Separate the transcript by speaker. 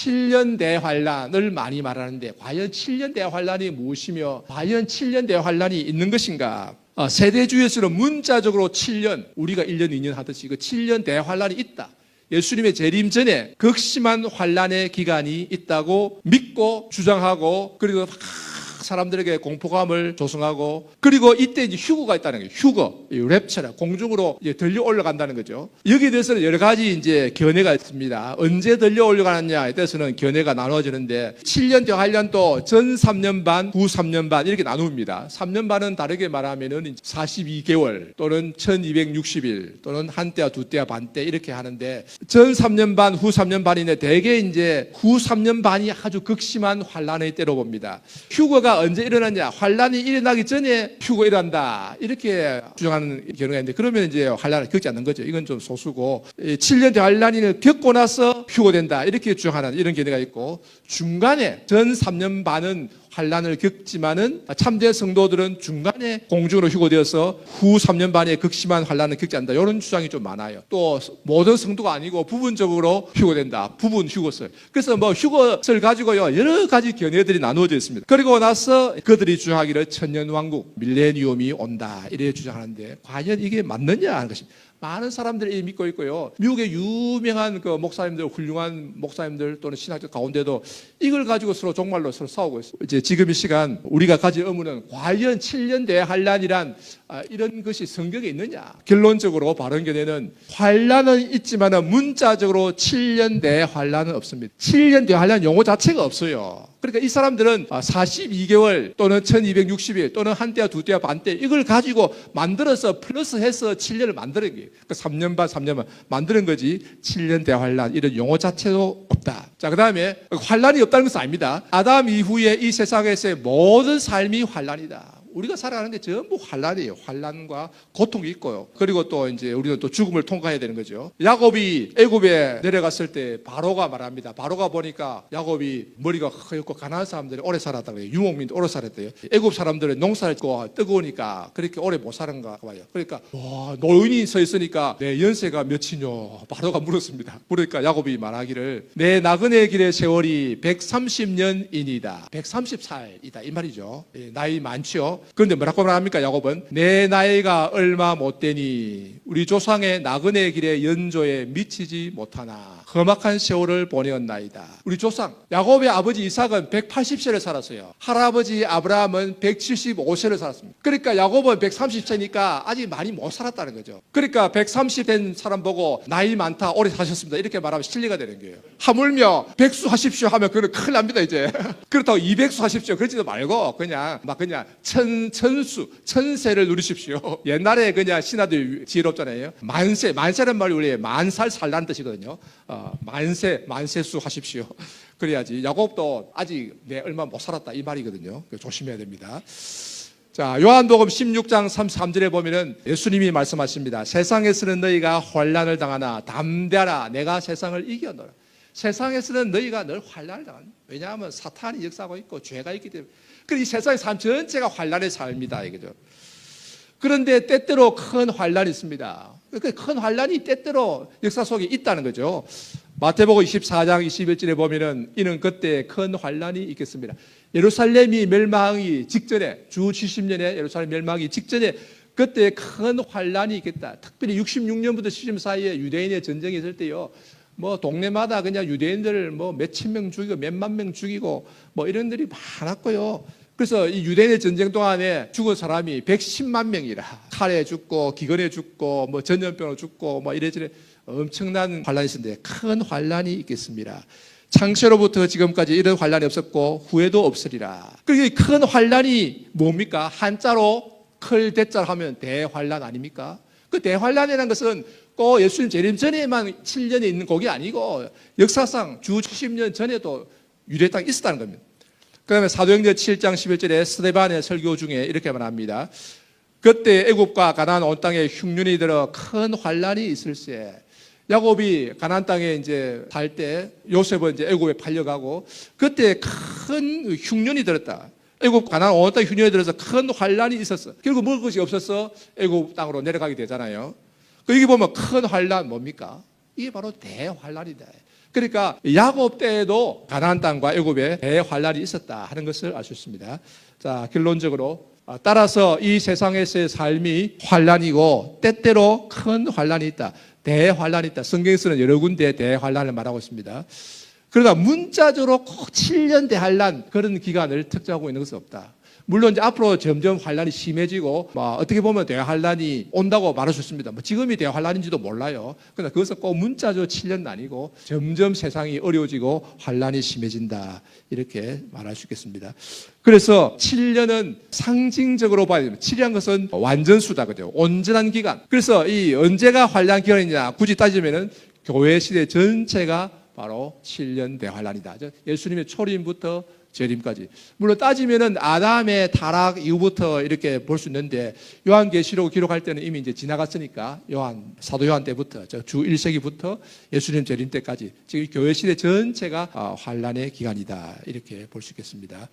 Speaker 1: 7년 대환란을 많이 말하는데 과연 7년 대환란이 무엇이며 과연 7년 대환란이 있는 것인가? 어, 세대주의에서는 문자적으로 7년 우리가 1년 2년 하듯이 그 7년 대환란이 있다. 예수님의 재림 전에 극심한 환란의 기간이 있다고 믿고 주장하고 그리고 막 사람들에게 공포감을 조성하고 그리고 이때 이제 휴거가 있다는 거예요. 휴거, 이 랩처라 공중으로 이제 들려 올라간다는 거죠. 여기에 대해서는 여러 가지 이제 견해가 있습니다. 언제 들려 올라가느냐에 대해서는 견해가 나눠지는데 7년 대환란도 전 3년 반, 후 3년 반 이렇게 나눕니다. 3년 반은 다르게 말하면은 42개월 또는 1260일 또는 한 때와 두 때와 반 때 이렇게 하는데 전 3년 반, 후 3년 반인데 대개 이제 후 3년 반이 아주 극심한 환란의 때로 봅니다. 휴거가 언제 일어나냐? 환란이 일어나기 전에 휴거 일어난다. 이렇게 주장하는 경우가 있는데 그러면 이제 환란을 겪지 않는 거죠. 이건 좀 소수고 7년 대 환란을 겪고 나서 휴거된다. 이렇게 주장하는 이런 견해가 있고 중간에 전 3년 반은 환란을 겪지만은 참된 성도들은 중간에 공중으로 휴거되어서 후 3년 반에 극심한 환란을 겪지 않는다. 이런 주장이 좀 많아요. 또 모든 성도가 아니고 부분적으로 휴거된다. 부분 휴거설. 그래서 뭐 휴거설 가지고요 여러 가지 견해들이 나누어져 있습니다. 그리고 나서 그들이 주장하기를 천년 왕국 밀레니엄이 온다 이래 주장하는데 과연 이게 맞느냐 하는 것입니다. 많은 사람들이 믿고 있고요. 미국의 유명한 그 목사님들, 훌륭한 목사님들 또는 신학자 가운데도 이걸 가지고 서로 정말로 서로 싸우고 있어요. 이제 지금 이 시간 우리가 가질 의무는 과연 7년 대환란이란 아, 이런 것이 성경에 있느냐? 결론적으로 바른 견해는 환란은 있지만 문자적으로 7년 대환란은 없습니다. 7년 대환란 용어 자체가 없어요. 그러니까 이 사람들은 42개월 또는 1260일 또는 한때와 두때와 반때 이걸 가지고 만들어서 플러스해서 7년을 만드는 거예요. 그러니까 3년 반, 3년 반 만드는 거지 7년 대환란 이런 용어 자체도 없다. 자, 그 다음에 환란이 없다는 것은 아닙니다. 아담 이후에 이 세상에서의 모든 삶이 환란이다. 우리가 살아가는 게 전부 환란이에요. 환란과 고통이 있고요. 그리고 또 이제 우리는 또 죽음을 통과해야 되는 거죠. 야곱이 애굽에 내려갔을 때 바로가 말합니다. 바로가 보니까 야곱이 머리가 허옇고 가난한 사람들이 오래 살았다고 해요. 유목민도 오래 살았대요. 애굽 사람들은 농사를 짓고 뜨거우니까 그렇게 오래 못 사는가 봐요. 그러니까 와 노인이 서 있으니까 내 연세가 몇이뇨? 바로가 물었습니다. 그러니까 야곱이 말하기를 내 나그네 길의 세월이 130년이니다. 130살이다 이 말이죠. 예, 나이 많죠. 그런데 뭐라고 말합니까 야곱은? 내 나이가 얼마 못 되니 우리 조상의 나그네 길의 연조에 미치지 못하나 험악한 세월을 보내었나이다. 우리 조상 야곱의 아버지 이삭은 180세를 살았어요. 할아버지 아브라함은 175세를 살았습니다. 그러니까 야곱은 130세니까 아직 많이 못 살았다는 거죠. 그러니까 130된 사람 보고 나이 많다 오래 사셨습니다. 이렇게 말하면 실례가 되는 거예요. 하물며 백수 하십시오 하면 그건 큰일 납니다 이제. 그렇다고 200수 하십시오 그러지도 말고 그냥 막 그냥 천 천수 천세를 누리십시오. 옛날에 그냥 신하들 지혜롭 잖아요. 만세 만세는 말이 우리 만살 살라는 뜻이거든요. 어, 만세 만세수 하십시오. 그래야지 야곱도 아직 내 얼마 못 살았다 이 말이거든요. 조심해야 됩니다. 자, 요한복음 16장 33절에 보면은 예수님이 말씀하십니다. 세상에서는 너희가 환란을 당하나 담대하라 내가 세상을 이겨노라. 세상에서는 너희가 늘 환란을 당한다. 왜냐하면 사탄이 역사하고 있고 죄가 있기 때문에. 그이 세상의 삶 전체가 환란의 삶이다 이거죠. 그런데 때때로 큰 환란이 있습니다. 그큰 환란이 때때로 역사 속에 있다는 거죠. 마태복음 24장 21절에 보면은 이는 그때 큰 환란이 있겠습니다. 예루살렘이 멸망하기 직전에 주 70년에 예루살렘 멸망하기 직전에 그때 큰 환란이 있겠다. 특별히 66년부터 70 사이에 유대인의 전쟁이 있을 때요. 뭐 동네마다 그냥 유대인들을 뭐 몇천 명 죽이고 몇만 명 죽이고 뭐 이런 들이 많았고요. 그래서 이 유대인의 전쟁 동안에 죽은 사람이 110만 명이라 칼에 죽고 기근에 죽고 뭐 전염병으로 죽고 뭐 이래저래 엄청난 환란이 있었는데 큰 환란이 있겠습니다. 창세로부터 지금까지 이런 환란이 없었고 후에도 없으리라. 그게 큰 환란이 뭡니까? 한자로 클 대자로 하면 대환란 아닙니까? 그 대환란이라는 것은 꼭 예수님 재림 전에만 7년에 있는 곡이 아니고 역사상 주 70년 전에도 유대 땅에 있었다는 겁니다. 그 다음에 사도행전 7장 11절에 스데반의 설교 중에 이렇게 말합니다. 그때 애굽과 가나안 온 땅에 흉년이 들어 큰 환란이 있을세. 야곱이 가나안 땅에 이제 살 때 요셉은 이제 애굽에 팔려가고 그때 큰 흉년이 들었다. 애굽 가나안 온 땅에 흉년이 들어서 큰 환란이 있었어. 결국 먹을 것이 없어서 애굽 땅으로 내려가게 되잖아요. 그 여기 보면 큰 환란 뭡니까? 이게 바로 대환란이다. 그러니까 야곱 때에도 가나안 땅과 애굽에 대환란이 있었다 하는 것을 알 수 있습니다. 자, 결론적으로 아, 따라서 이 세상에서의 삶이 환란이고 때때로 큰 환란이 있다. 대환란이 있다. 성경에서는 여러 군데 대환란을 말하고 있습니다. 그러나 문자적으로 꼭 7년 대환란 그런 기간을 특정하고 있는 것은 없다. 물론 이제 앞으로 점점 환란이 심해지고 뭐 어떻게 보면 대환란이 온다고 말할 수 있습니다. 뭐 지금이 대환란인지도 몰라요. 그러나 그것은 꼭 문자적으로 7년은 아니고 점점 세상이 어려워지고 환란이 심해진다 이렇게 말할 수 있겠습니다. 그래서 7년은 상징적으로 봐야 됩니다. 7이라는 것은 완전수다 그죠? 온전한 기간. 그래서 이 언제가 환란 기간이냐 굳이 따지면은 교회 시대 전체가 바로 7년 대환란이다. 저 예수님의 초림부터 재림까지. 물론 따지면은 아담의 타락 이후부터 이렇게 볼 수 있는데 요한계시록 기록할 때는 이미 이제 지나갔으니까 요한 사도 요한 때부터 저주 1세기부터 예수님 재림 때까지 지금 교회 시대 전체가 아, 환란의 기간이다. 이렇게 볼 수 있겠습니다.